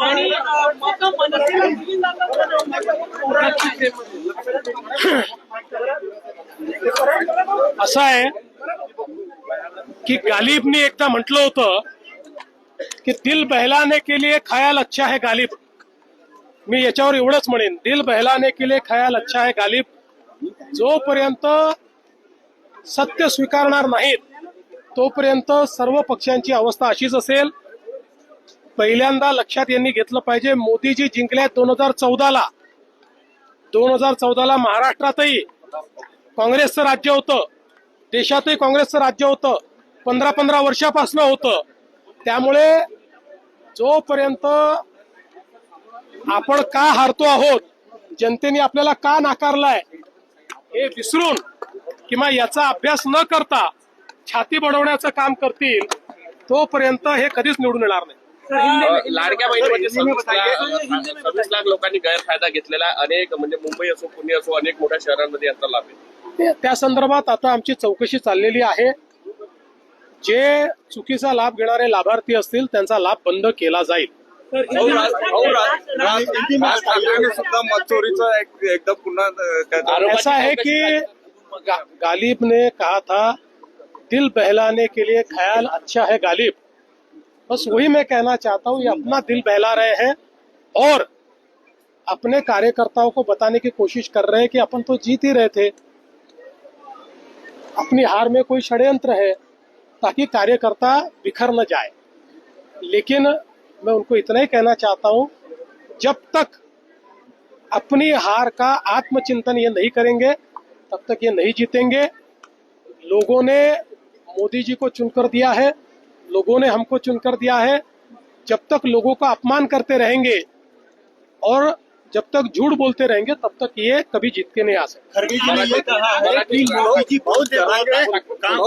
आणि असं आहे की गालिबने एकदा म्हटलं होतं की दिल बहलाने के लिए खयाल अच्छा है गालिब. मी याच्यावर एवढंच म्हणेन दिल बहलाने के लिए खयाल अच्छा है गालिब जोपर्यंत सत्य स्वीकारणार नाहीत तोपर्यंत सर्व पक्षांची अवस्था अशीच असेल. पहिल्यांदा लक्षात यांनी घेतलं पाहिजे मोदीजी जिंकल्या दोन हजार चौदाला. दोन हजार चौदाला महाराष्ट्रातही काँग्रेसचं राज्य होतं. देशातही काँग्रेसचं राज्य होतं. पंधरा पंधरा वर्षापासून होतं. त्यामुळे जोपर्यंत आपण का हारतो आहोत जनतेने आपल्याला का नाकारलाय हे विसरून किंवा याचा अभ्यास न करता छाती बडवण्याचं काम करतील तोपर्यंत हे कधीच निवडून येणार नाही. लाडक्या बहिणीमध्ये सव्वीस लाख लोकांनी गैरफायदा घेतलेला आहे. अनेक म्हणजे मुंबई असो पुणे असो अनेक मोठ्या शहरांमध्ये याचा लाभ आहे. ते- त्या संदर्भात आता आमची चौकशी चाललेली आहे. जे चुकीचा लाभ घेणारे लाभार्थी असतील त्यांचा लाभ बंद केला जाईल. सुद्धा मतचोरीचा एक एकदा पुन्हा अं, काय तो- आरोपाची ऐसा है चौकशी कि गालिब ने कहा था दिल बहलाने के लिए ख्याल अच्छा है गालिब। बस वही मैं कहना चाहता हूँ, ये अपना दिल बहला रहे हैं और अपने कार्यकर्ताओं को बताने की कोशिश कर रहे हैं कि अपन तो जीत ही रहे थे। अपनी हार में कोई षड्यंत्र है ताकि कार्यकर्ता बिखर न जाए। लेकिन मैं उनको इतना ही कहना चाहता हूँ, जब तक अपनी हार का आत्मचिंतन ये नहीं करेंगे, तब तक ये नहीं जीतेंगे। लोगों ने मोदी जी को चुनकर दिया है लोगों ने हमको चुनकर दिया है। जब तक लोगों का अपमान करते रहेंगे और जब तक झूठ बोलते रहेंगे तब तक ये कभी जीत के नहीं आ सकते। खड़गे जी ने ये कहा है कि मोदी जी बहुत बहुत है काम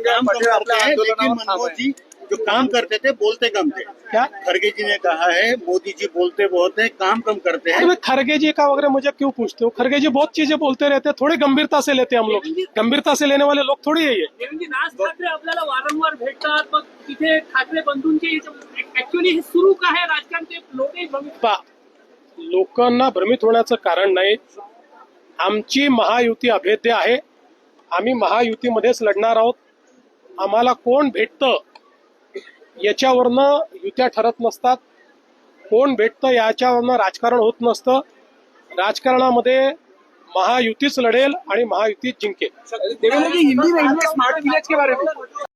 काम करते हैं। लेकिन मनमोहन जी जो काम करते थे बोलते कम थे। क्या? खड़गे जी ने कहा है मोदी जी बोलते बहुत है काम कम करते हैं। अरे खरगे जी का वगैरह मुझे क्यों पूछते हो? खरगे जी बहुत चीजें बोलते रहते हैं थोड़ी गंभीरता से लेते हैं हम लोग। गंभीरता से लेने वाले लोग थोड़ी है ये। देवेंद्रजी राज ठाकरे आपल्याला वारंवार भेटतात मग तिथे ठाकरे बंधूंचे ऍक्च्युली हे सुरू का आहे राजकारण? ते लोकांना भ्रमित होण्याचं कारण नाही. आमची महायुती अभेद्य आहे. आम्ही महायुतीमध्येच लढणार आहोत. आम्हाला कोण भेटतं? याच्यावरनं युत्या ठरत नसतात. कोण भेटतं याच्यावरनं राजकारण होत नसतं. राजकारणामध्ये महायुतीच लढेल आणि महायुतीच जिंकेल.